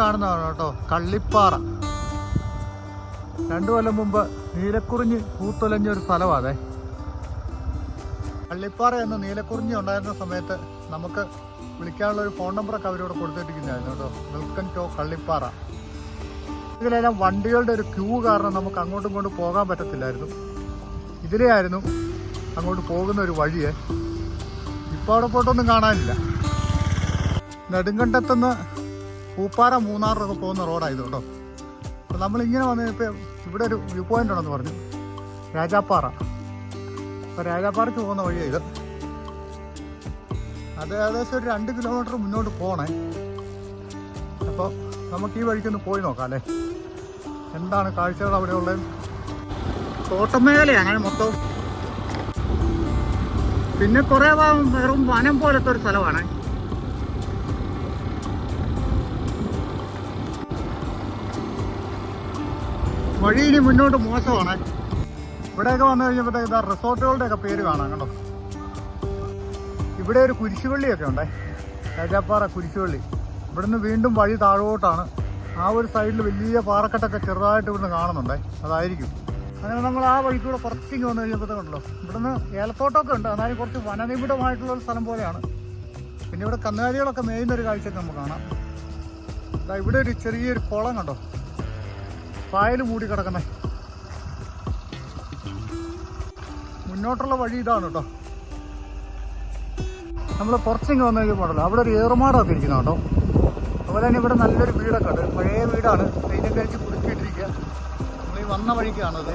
കാണുന്നതാണ് കേട്ടോ. കള്ളിപ്പാറ. രണ്ടു കൊല്ലം മുമ്പ് നീലക്കുറിഞ്ഞ് പൂത്തൊലഞ്ഞ ഒരു സ്ഥലമാണ്. കള്ളിപ്പാറ എന്ന നീലക്കുറിഞ്ഞ് ഉണ്ടായിരുന്ന സമയത്ത് നമുക്ക് വിളിക്കാനുള്ള ഒരു ഫോൺ നമ്പറൊക്കെ അവരോട് കൊടുത്തിട്ടിരിക്കുന്നതായിരുന്നു കേട്ടോ. Welcome to Kallippara. ഇതിലെല്ലാം വണ്ടികളുടെ ഒരു ക്യൂ കാരണം നമുക്ക് അങ്ങോട്ടും ഇങ്ങോട്ടും പോകാൻ പറ്റത്തില്ലായിരുന്നു. ഇതിലെയായിരുന്നു അങ്ങോട്ട് പോകുന്ന ഒരു വഴിയെ. ഇപ്പോൾ അവിടെ പോയിട്ടൊന്നും കാണാനില്ല. നെടുങ്കണ്ടത്തുനിന്ന് പൂപ്പാറ മൂന്നാറിലൊക്കെ പോകുന്ന റോഡായത് കേട്ടോ. അപ്പോൾ നമ്മളിങ്ങനെ വന്ന് ഇപ്പോൾ ഇവിടെ ഒരു വ്യൂ പോയിന്റ് ഉണ്ടെന്ന് പറഞ്ഞു. രാജാപ്പാറ. അപ്പോൾ രാജാപ്പാറയ്ക്ക് പോകുന്ന വഴിയാണ് ഇത് അത് ഏകദേശം ഒരു രണ്ട് കിലോമീറ്റർ മുന്നോട്ട് പോകണേ അപ്പോൾ നമുക്ക് ഈ വഴിക്കൊന്ന് പോയി നോക്കാം അല്ലേ? എന്താണ് കാഴ്ചകൾ അവിടെ ഉള്ളത്? തോട്ടമേഖലയാണ് അങ്ങനെ മൊത്തം. പിന്നെ കുറേ ഭാഗം വെറും വനം പോലത്തെ ഒരു സ്ഥലമാണ്. വഴി ഇനി മുന്നോട്ട് മോശമാണ്. ഇവിടെയൊക്കെ വന്നു കഴിഞ്ഞപ്പോഴത്തേക്ക് ഇതാ റിസോർട്ടുകളുടെ ഒക്കെ പേര് കാണാം കണ്ടോ? ഇവിടെ ഒരു കുരിശുപള്ളിയൊക്കെ ഉണ്ടേ. രാജാപ്പാറ കുരിശുപള്ളി. ഇവിടുന്ന് വീണ്ടും വഴി താഴോട്ടാണ്. ആ ഒരു സൈഡിൽ വലിയ പാറക്കെട്ടൊക്കെ ചെറുതായിട്ട് ഇവിടുന്ന് കാണുന്നുണ്ടേ. അതായിരിക്കും. അങ്ങനെ നമ്മൾ ആ വഴിക്കൂടെ കുറച്ചിങ്ങ് വന്നു കഴിഞ്ഞപ്പോഴത്തേക്കുണ്ടല്ലോ ഇവിടുന്ന് ഏലത്തോട്ടമൊക്കെ ഉണ്ട്. എന്നാലും കുറച്ച് വനനിബിഡമായിട്ടുള്ള ഒരു സ്ഥലം പോലെയാണ്. പിന്നെ ഇവിടെ കന്നുകാലികളൊക്കെ മേയുന്ന ഒരു കാഴ്ചയൊക്കെ നമുക്ക് കാണാം. ഇവിടെ ഒരു ചെറിയൊരു കുളം കണ്ടോ? പായൽ മൂടി കിടക്കണേ. മുന്നോട്ടുള്ള വഴി ഇതാണ് കേട്ടോ നമ്മൾ കുറച്ചിങ്ങ് വന്നു കഴിയുമ്പോഴല്ലോ അവിടെ ഒരു ഏറുമാടമൊക്കെ ഇരിക്കുന്ന കേട്ടോ അതുപോലെ തന്നെ ഇവിടെ നല്ലൊരു വീടൊക്കെ ഉണ്ട്. പഴയ വീടാണ്. പെയിനും കഴിച്ച് പുതുക്കിയിട്ടിരിക്കുക നമ്മൾ ഈ വന്ന വഴിക്കാണത്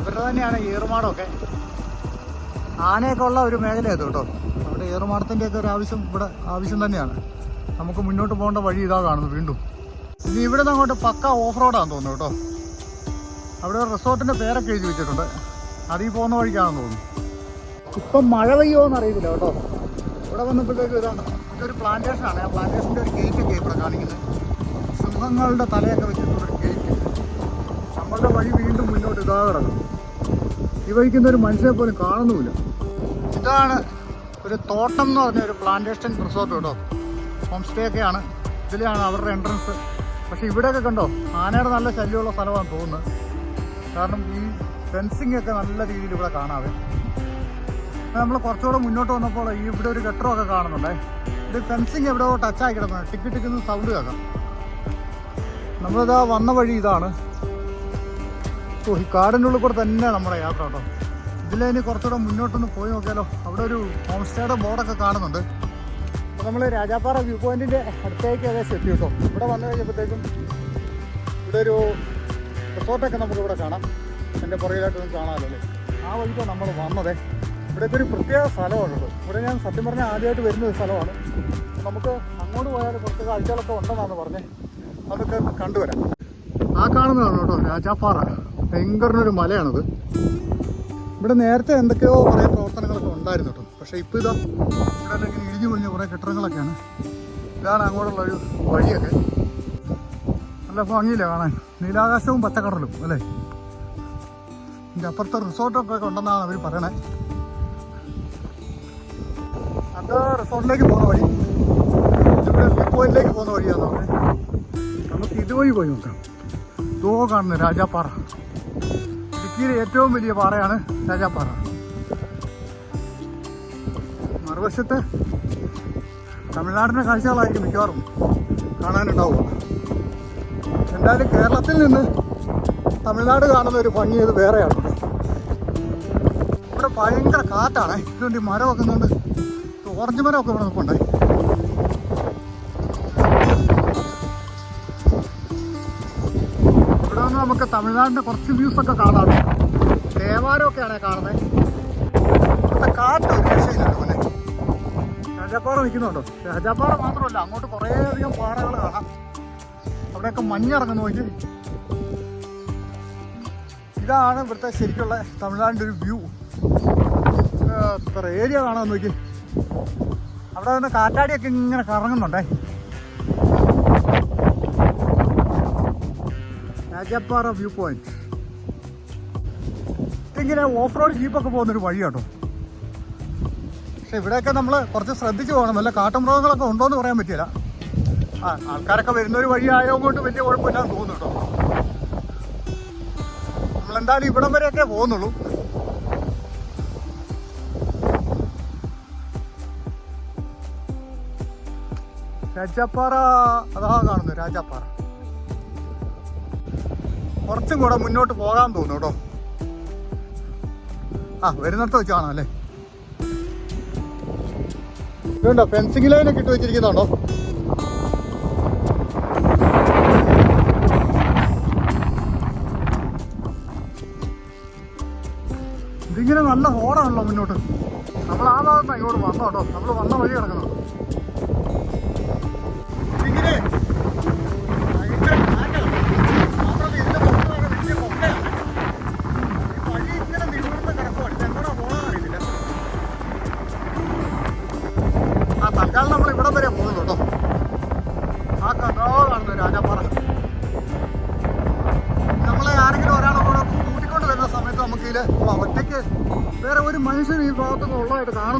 ഇവരുടെ തന്നെയാണ് ഏറുമാടൊക്കെ. ആനയൊക്കെ ഉള്ള ഒരു മേഖലയത് കേട്ടോ അവിടെ ഏറുമാടത്തിന്റെയൊക്കെ ഒരു ആവശ്യം ഇവിടെ ആവശ്യം തന്നെയാണ്. നമുക്ക് മുന്നോട്ട് പോകേണ്ട വഴി ഇതാ കാണുന്നു വീണ്ടും. ഇനി ഇവിടെ നിന്ന് അങ്ങോട്ട് പക്ക ഓഫ് റോഡാന്ന് തോന്നുന്നു കേട്ടോ. അവിടെ ഒരു റിസോർട്ടിന്റെ പേരൊക്കെ എഴുതി വെച്ചിട്ടുണ്ട്. അതിൽ പോകുന്ന വഴിക്കാണെന്ന് തോന്നുന്നു. ഇപ്പം മഴ പെയ്യോ എന്നറിയത്തില്ല കേട്ടോ. ഇവിടെ വന്നപ്പോഴത്തേക്ക് ഇതാണ്. ഇതൊരു പ്ലാന്റേഷനാണ് ആ പ്ലാന്റേഷന്റെ ഒരു ഗേറ്റ് ഒക്കെ ഇവിടെ കാണിക്കുന്നത്. സിംഹങ്ങളുടെ തലയൊക്കെ വെച്ചിട്ടുള്ള ഒരു ഗേറ്റ് നമ്മളുടെ വഴി വീണ്ടും മുന്നോട്ട് ഇതാ കിടക്കും ഈ വഴിക്കുന്ന ഒരു മനുഷ്യനെ പോലും കാണുന്നുമില്ല. ഇതാണ് ഒരു തോട്ടം എന്ന് പറഞ്ഞ ഒരു പ്ലാന്റേഷൻ റിസോർട്ട് കേട്ടോ. ഹോം സ്റ്റേ ഒക്കെയാണ്. ഇതിലാണ് അവരുടെ എൻട്രൻസ് പക്ഷെ ഇവിടെയൊക്കെ കണ്ടോ ആനയുടെ നല്ല ശല്യമുള്ള സ്ഥലമാണെന്ന് തോന്നുന്നത് കാരണം ഈ ഫെൻസിങ് ഒക്കെ നല്ല രീതിയിൽ ഇവിടെ കാണാവേ. നമ്മൾ കുറച്ചുകൂടെ മുന്നോട്ട് വന്നപ്പോൾ ഈ ഇവിടെ ഒരു കെട്ടിടമൊക്കെ കാണുന്നുണ്ടേ. ഇത് ഫെൻസിങ് എവിടെയോ ടച്ചായി കിടക്കുന്നത് ടിക്ക് ടിക്കുന്ന സൗണ്ട് കേൾക്കാം. നമ്മളിതാ വന്ന വഴി ഇതാണ്. ഓ ഈ കാടിനുള്ളിൽ കൂടെ തന്നെ നമ്മുടെ യാത്ര കേട്ടോ. ഇതിലിനി കുറച്ചുകൂടെ മുന്നോട്ടൊന്ന് പോയി നോക്കിയാലോ. അവിടെ ഒരു ഹോം സ്റ്റേയുടെ ബോർഡൊക്കെ കാണുന്നുണ്ട്. അപ്പോൾ നമ്മൾ രാജാപ്പാറ വ്യൂ പോയിന്റിന്റെ അടുത്തേക്ക് ഏകദേശം എത്തി കേട്ടോ. ഇവിടെ വന്നു കഴിഞ്ഞപ്പോഴത്തേക്കും ഇവിടെ ഒരു റിസോർട്ടൊക്കെ നമുക്ക് ഇവിടെ കാണാം. എന്റെ പുറകിലായിട്ടൊന്നും കാണാമല്ലോ അല്ലേ? ആ വഴിക്ക് നമ്മൾ വന്നത്. ഇവിടെയൊക്കെ ഒരു പ്രത്യേക സ്ഥലമാണുള്ളത് ഇവിടെ ഞാൻ സത്യം പറഞ്ഞാൽ ആദ്യമായിട്ട് വരുന്ന ഒരു സ്ഥലമാണ്. നമുക്ക് അങ്ങോട്ട് പോയാൽ കുറച്ച് കാഴ്ചകളൊക്കെ ഉണ്ടെന്നാണ് പറഞ്ഞേ. അതൊക്കെ കണ്ടുവരാം. ആ കാണുന്നതാണ് കേട്ടോ രാജാപ്പാറ. ഭയങ്കരനൊരു മലയാണത്. ഇവിടെ നേരത്തെ എന്തൊക്കെയോ കുറേ പ്രവർത്തനങ്ങളൊക്കെ ഉണ്ടായിരുന്നു കേട്ടോ. പക്ഷേ ഇപ്പോൾ ഇതാ ഇവിടെ അല്ലെങ്കിൽ ഇടിഞ്ഞു പൊളിഞ്ഞ കുറേ കെട്ടിടങ്ങളൊക്കെയാണ്. ഇതാണ് അങ്ങോട്ടുള്ള ഒരു വഴിയൊക്കെ. നല്ല ഭംഗിയില്ല കാണാൻ. നീലാകാശവും പച്ചക്കടലും അല്ലേ? ഇതിന്റെ അപ്പുറത്തെ റിസോർട്ടൊക്കെ ഉണ്ടെന്നാണ് അവർ പറയണേ. അത് റിസോർട്ടിലേക്ക് പോകുന്ന വഴി. പോയിന്റിലേക്ക് പോകുന്ന വഴിയാണ് പറഞ്ഞത് നമുക്ക് ഇതുവഴി പോയി നോക്കാം. ഇതോ കാണുന്നു രാജാപ്പാറ. ഇടുക്കിയിലെ ഏറ്റവും വലിയ പാറയാണ് രാജാപ്പാറ. മറുവശത്ത് തമിഴ്നാടിന്റെ കാഴ്ചകളായിരിക്കും മിക്കവാറും കാണാനുണ്ടാവുക. എന്തായാലും കേരളത്തിൽ നിന്ന് തമിഴ്നാട് കാണുന്ന ഒരു ഭംഗി ഇത് വേറെയാണ്. ഇവിടെ ഭയങ്കര കാറ്റാണ്. ഇതുകൊണ്ട് ഈ മരം വെക്കുന്നുണ്ട് ഓറഞ്ച് മരമൊക്കെ ഇവിടെ നിൽപ്പുണ്ട്. ഇവിടെ നിന്ന് നമുക്ക് തമിഴ്നാടിന്റെ കുറച്ച് വ്യൂസ് ഒക്കെ കാണാം. ദേവാലയമൊക്കെയാണ് കാണുന്നത് ഇവിടുത്തെ കാറ്റ് ഒരു രക്ഷയില്ല പോലെ രാജാപ്പാറ നിൽക്കുന്നുണ്ടോ? രാജാപ്പാറ മാത്രമല്ല അങ്ങോട്ട് കുറേയധികം പാറകൾ കാണാം. അവിടെയൊക്കെ മഞ്ഞിറങ്ങുന്നു നോക്കി. ഇതാണ് ഇവിടുത്തെ ശരിക്കുള്ള തമിഴ്നാടിന്റെ ഒരു വ്യൂ. ഏരിയ കാണാൻ നോക്കി. അവിടെ നിന്ന് കാറ്റാടിയൊക്കെ ഇങ്ങനെ കറങ്ങുന്നുണ്ടേ. Rajappara view point. ഇങ്ങനെ ഓഫ് റോഡ് ജീപ്പൊക്കെ പോകുന്നൊരു വഴി കേട്ടോ പക്ഷെ ഇവിടെയൊക്കെ നമ്മൾ കുറച്ച് ശ്രദ്ധിച്ചു പോകണം. വല്ല കാട്ടുമൃഗങ്ങളൊക്കെ ഉണ്ടോ എന്ന് പറയാൻ പറ്റില്ല. ആ ആൾക്കാരൊക്കെ വരുന്നൊരു വഴി ആയതുകൊണ്ട് വലിയ കുഴപ്പമില്ലാന്ന് തോന്നുന്നു നമ്മളെന്തായാലും ഇവിടം വരെയൊക്കെ പോകുന്നുള്ളൂ. രാജാപ്പാറ അതാ കാണുന്നു രാജാപ്പാറ. കുറച്ചും കൂടെ മുന്നോട്ട് പോകാൻ തോന്നുന്നു കേട്ടോ. ആ വരുന്നിടത്ത് വെച്ച് കാണാം അല്ലേ? ഇതുണ്ടോ? ഫെൻസിങ് ലൈനൊക്കെ ഇട്ട് വെച്ചിരിക്കുന്നുണ്ടോ? ഇതിങ്ങനെ നല്ല ഓടാണല്ലോ മുന്നോട്ട്. നമ്മൾ ആ ഭാഗത്താണ് ഇങ്ങോട്ട് വന്നോട്ടോ നമ്മൾ വന്ന വഴി കിടക്കണം.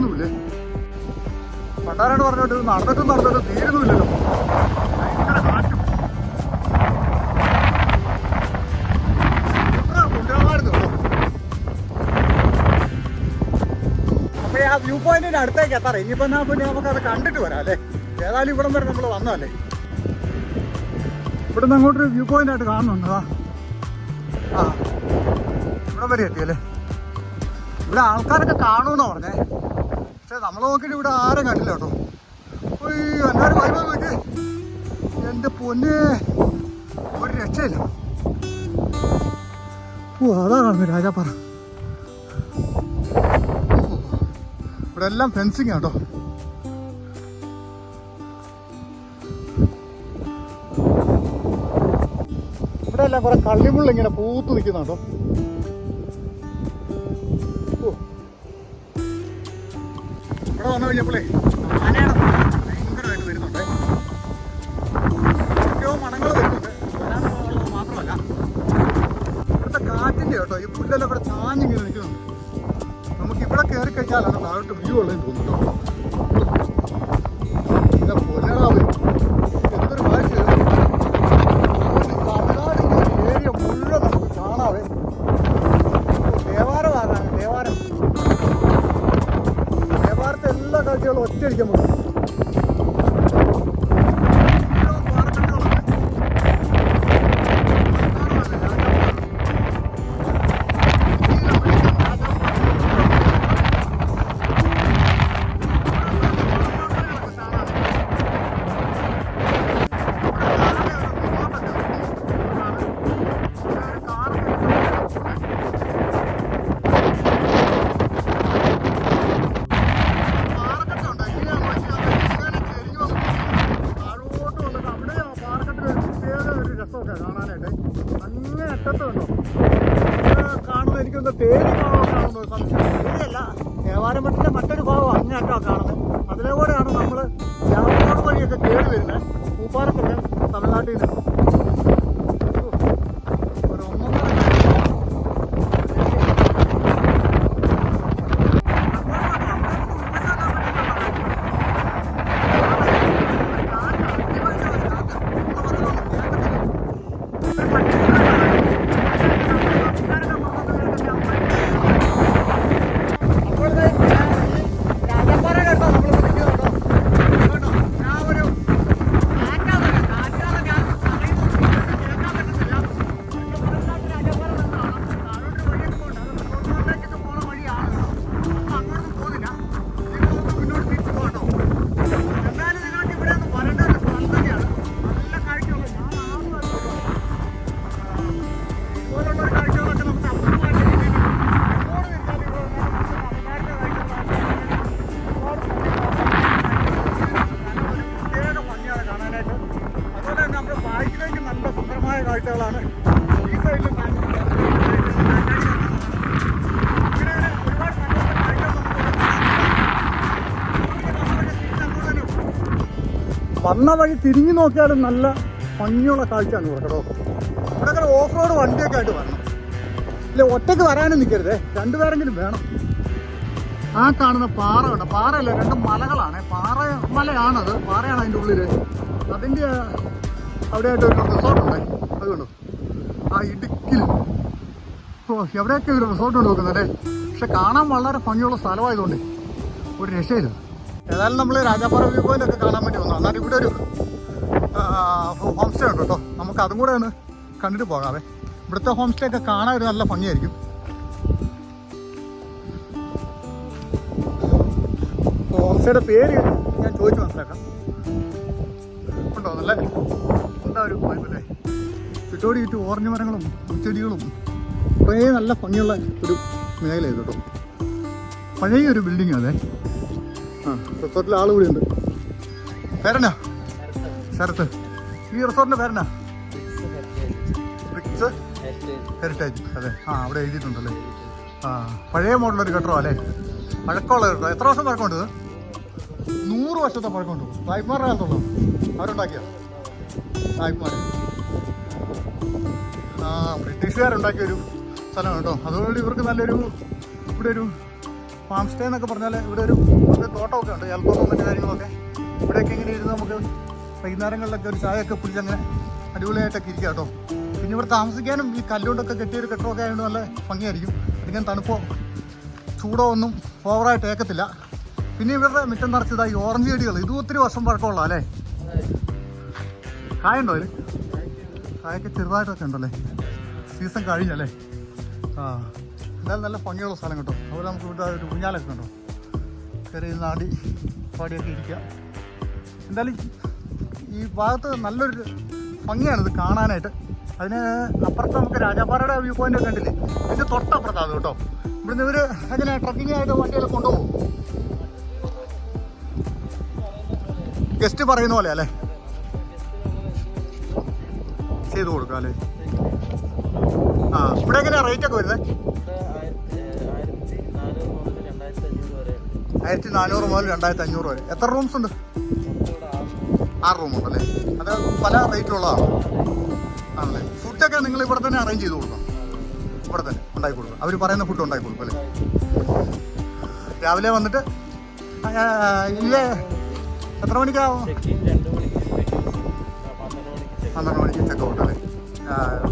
ഉള്ളതായിട്ട് പട്ടാരോട് പറഞ്ഞോട്ട് നടന്നിട്ടും നടന്നിട്ടും അപ്പൊ ആ വ്യൂ പോയിന്റിന്റെ അടുത്തേക്ക് എത്താറേ ഇനിയിപ്പോ എന്നാ പിന്നെ നമുക്ക് അത് കണ്ടിട്ട് വരാം അല്ലേ? ഏതായാലും ഇവിടം വരെ നമ്മൾ വന്നതല്ലേ? ഇവിടുന്ന് അങ്ങോട്ടൊരു വ്യൂ പോയിന്റ് ആയിട്ട് കാണുന്നുണ്ട് ആ. ഇവിടം വരെ എത്തിയല്ലേ ഇവിടെ ആൾക്കാരൊക്കെ കാണുമെന്നാ പറഞ്ഞേ. പക്ഷെ നമ്മൾ നോക്കിയിട്ട് ഇവിടെ ആരും കണ്ടില്ല കേട്ടോ. അയ്യോ എല്ലാവരും വൈബ് നോക്കി എന്റെ പൊന്നെ ഒരു രക്ഷയില്ല. ഓ അതാ കാണുന്നു രാജാപ്പാറ ഇവിടെ എല്ലാം ഫെൻസിങ് കേട്ടോ. ഇവിടെ എല്ലാം കുറെ കള്ളിമുള്ള ഇങ്ങനെ പൂത്ത് നിൽക്കുന്ന വന്നു കഴിഞ്ഞപ്പോഴേ ആനയുടെ ഭയങ്കരമായിട്ട് വരുന്നുണ്ട്. ഓരോ മണങ്ങൾ വരുന്നുണ്ട്. വരാനുള്ളത് മാത്രമല്ല ഇവിടുത്തെ കാറ്റിന്റെ കേട്ടോ ഈ പുല്ലെല്ലാം ഇവിടെ ചാഞ്ഞിങ്ങനെ നിൽക്കുന്നുണ്ട്. നമുക്ക് ഇവിടെ കയറി കഴിഞ്ഞാലാണ് താഴോട്ട് വ്യൂ ഉള്ളതെന്ന് തോന്നുന്നു വന്ന വഴി തിരിഞ്ഞു നോക്കിയാലും നല്ല ഭംഗിയുള്ള കാഴ്ചയാണ് ഇവിടെ കേട്ടോ. ഇവിടെ അങ്ങനെ ഓഫ് റോഡ് വണ്ടിയൊക്കെ ആയിട്ട് വരണം. ഇല്ല ഒറ്റയ്ക്ക് വരാനും നിൽക്കരുതേ രണ്ടുപേരെങ്കിലും വേണം. ആ കാണുന്ന പാറ കണ്ടോ? പാറയല്ല രണ്ട് മലകളാണ്. പാറ മലയാണത്. പാറയാണ് അതിന്റെ ഉള്ളിൽ അതിന്റെ അവിടെയായിട്ട് ഒരു റിസോർട്ട് ഉണ്ട്. അത് ആ ഇടുക്കിൽ ഓ എവിടെയൊക്കെ ഒരു റിസോർട്ട് ഉണ്ട് അല്ലേ? പക്ഷെ കാണാൻ വളരെ ഭംഗിയുള്ള സ്ഥലമായതുകൊണ്ട് ഒരു രക്ഷയില്ല. ഏതായാലും നമ്മൾ രാജാപ്പാറ വ്യൂ പോയിന്റ് ഒക്കെ കാണാൻ വേണ്ടി വന്നു. എന്നാൽ ഇവിടെ ഒരു ഹോം സ്റ്റേ ഉണ്ട് കേട്ടോ. നമുക്ക് അതും കൂടെ ഒന്ന് കണ്ടിട്ട് പോകാവേ. ഇവിടുത്തെ ഹോം സ്റ്റേ ഒക്കെ കാണാൻ ഒരു നല്ല ഭംഗിയായിരിക്കും. ഹോം സ്റ്റേയുടെ പേര് ഞാൻ ചോദിച്ചു മനസ്സിലാക്കാം. ഉണ്ടോ നല്ല എന്താ ഒരു വൈബല്ലേ ചുറ്റോടി ചുറ്റും ഓറഞ്ച് മരങ്ങളും ചെടികളും കുറേ നല്ല ഭംഗിയുള്ള ഒരു മേഖല കേട്ടോ. പഴയ ഒരു ബിൽഡിംഗ് അതെ റിസോർട്ടിൽ ആൾ കൂടി ഉണ്ട് പേരനാ ശരത്ത്. ഈ റിസോർട്ടിന്റെ പേരനാ ബ്രിക്സ് ഹെറിറ്റേജ് അതെ. ആ അവിടെ എഴുതിയിട്ടുണ്ടല്ലേ? ആ പഴയ മോഡലൊരു കെട്ടോ അല്ലേ? പഴക്കമുള്ള കെട്ടോ എത്ര വർഷം പഴക്കമുണ്ട് നൂറ് വർഷത്തെ പഴക്കമുണ്ട്. സായിപ്മാരുടെ കാലത്തുള്ളൂ അവരുണ്ടാക്കിയ സായിപ്മാർ ആ ബ്രിട്ടീഷുകാരുണ്ടാക്കിയ ഒരു സ്ഥലമാണ് കേട്ടോ. അതുകൊണ്ട് ഇവർക്ക് നല്ലൊരു ഇവിടെ ഒരു ഫാം സ്റ്റേ എന്നൊക്കെ പറഞ്ഞാൽ ഇവിടെ ഒരു തോട്ടമൊക്കെ ഉണ്ട് ഏൽത്തോട്ടം മറ്റു കാര്യങ്ങളൊക്കെ. ഇവിടെയൊക്കെ ഇങ്ങനെ ഇരുന്ന് നമുക്ക് വൈകുന്നേരങ്ങളിലൊക്കെ ഒരു ചായയൊക്കെ കുടിച്ചങ്ങനെ അടിപൊളിയായിട്ടൊക്കെ ഇരിക്കാം കേട്ടോ. പിന്നെ ഇവിടെ താമസിക്കാനും ഈ കല്ലുകൊണ്ടൊക്കെ കെട്ടിയ ഒരു കെട്ടമൊക്കെ ആയതുകൊണ്ട് നല്ല ഭംഗിയായിരിക്കും. അധികം തണുപ്പോ ചൂടോ ഒന്നും ഓവറായിട്ട് ഏക്കത്തില്ല. പിന്നെ ഇവരുടെ മുറ്റം നിറച്ചതാ ഈ ഓറഞ്ച് ചെടികൾ. ഇത് ഒത്തിരി വർഷം പഴക്കമുള്ള അല്ലേ കായുണ്ടോ അതിൽ കായൊക്കെ ചെറുതായിട്ടൊക്കെ ഉണ്ടല്ലേ? സീസൺ കഴിഞ്ഞല്ലേ? ആ. എന്തായാലും നല്ല ഭംഗിയുള്ള സ്ഥലം കേട്ടോ. അതുപോലെ നമുക്ക് ഇവിടെ ഒരു ഊഞ്ഞാലൊക്കെ ഉണ്ടോ കയറി നാടി പാടിയൊക്കെ ഇരിക്കുക. എന്തായാലും ഈ ഭാഗത്ത് നല്ലൊരു ഭംഗിയാണ് ഇത് കാണാനായിട്ട്. അതിന് അപ്പുറത്ത് നമുക്ക് രാജാപ്പാറയുടെ വ്യൂ പോയിന്റ് ഒക്കെ ഉണ്ടല്ലേ ഇതിന്റെ തൊട്ടപ്പുറത്താണ് അത് കേട്ടോ. ഇവിടുന്ന് ഇവർ അങ്ങനെ ട്രക്കിംഗ് ആയിട്ട് വണ്ടികളെ കൊണ്ടുപോകും? ഗസ്റ്റ് പറയുന്ന പോലെ അല്ലേ? ചെയ്ത് കൊടുക്കാം അല്ലേ? ആ ഇവിടെ എങ്ങനെയാ റേറ്റ് ഒക്കെ വരുന്നത് ആയിരത്തി നാനൂറ് മുതൽ രണ്ടായിരത്തി അഞ്ഞൂറ് വരെ. എത്ര റൂംസ് ഉണ്ട്? ആറ് റൂം ഉണ്ടല്ലേ? അത് പല റേറ്റിലുള്ളതാണ് ആണല്ലേ? ഫുഡൊക്കെ നിങ്ങൾ ഇവിടെ തന്നെ അറേഞ്ച് ചെയ്ത് കൊടുക്കണം. ഇവിടെ തന്നെ ഉണ്ടാക്കി കൊടുക്കും അവർ പറയുന്ന ഫുഡ് ഉണ്ടാക്കി കൊടുക്കും അല്ലേ? രാവിലെ വന്നിട്ട് ഇല്ലേ എത്ര മണിക്കാവും പന്ത്രണ്ട് മണിക്ക് ചെക്ക് ഔട്ട് അല്ലേ?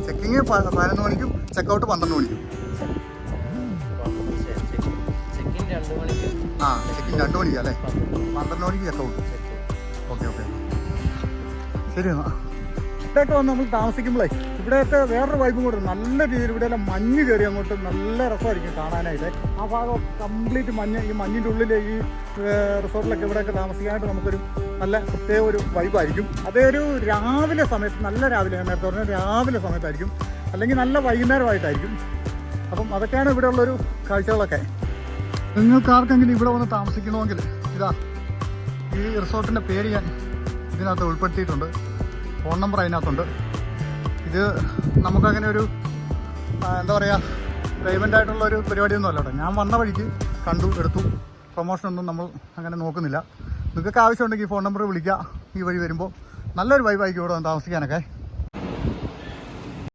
ചെക്കിങ് പതിനൊന്ന് മണിക്കും ചെക്ക് ഔട്ട് പന്ത്രണ്ട് മണിക്കും. രണ്ട് മണിക്കാ അല്ലേ? പന്ത്രണ്ട് മണിക്ക് ചെക്ക് ഔട്ട് ഓക്കെ ഓക്കെ. ശരി എന്നാ. ഇവിടെയൊക്കെ നമ്മൾ താമസിക്കുമ്പോഴേ ഇവിടെയൊക്കെ വേറൊരു വൈബും കൂടെ. നല്ല രീതിയിൽ ഇവിടെയെല്ലാം മഞ്ഞ് കയറി അങ്ങോട്ട് നല്ല രസമായിരിക്കും കാണാനായിട്ട്. ആ ഭാഗം കംപ്ലീറ്റ് മഞ്ഞ് ഈ മഞ്ഞിന്റെ ഉള്ളിൽ ഈ റിസോർട്ടിലൊക്കെ ഇവിടെയൊക്കെ താമസിക്കാനായിട്ട് നമുക്കൊരു നല്ല പ്രത്യേക ഒരു വൈബായിരിക്കും അതേ ഒരു രാവിലെ സമയത്ത് നല്ല രാവിലെ നേരത്തെ പറഞ്ഞാൽ രാവിലെ സമയത്തായിരിക്കും. അല്ലെങ്കിൽ നല്ല വൈകുന്നേരമായിട്ടായിരിക്കും. അപ്പം അതൊക്കെയാണ് ഇവിടെ ഉള്ളൊരു കാഴ്ചകളൊക്കെ. നിങ്ങൾക്ക് ആർക്കെങ്കിലും ഇവിടെ വന്ന് താമസിക്കണമെങ്കിൽ ഇതാ ഈ റിസോർട്ടിന്റെ പേര് ഞാൻ ഇതിനകത്ത് ഉൾപ്പെടുത്തിയിട്ടുണ്ട്. ഫോൺ നമ്പർ അതിനകത്തുണ്ട്. ഇത് നമുക്കങ്ങനെ ഒരു എന്താ പറയുക പേയ്മെന്റ് ആയിട്ടുള്ള ഒരു പരിപാടിയൊന്നും അല്ല കേട്ടോ. ഞാൻ വന്ന വഴിക്ക് കണ്ടു എടുത്തു. പ്രൊമോഷനൊന്നും നമ്മൾ അങ്ങനെ നോക്കുന്നില്ല. നിങ്ങൾക്ക് ആവശ്യമുണ്ടെങ്കിൽ ഈ ഫോൺ നമ്പർ വിളിക്കുക ഈ വഴി വരുമ്പോൾ നല്ലൊരു വൈബായിരിക്കും ഇവിടെ താമസിക്കാനൊക്കെ.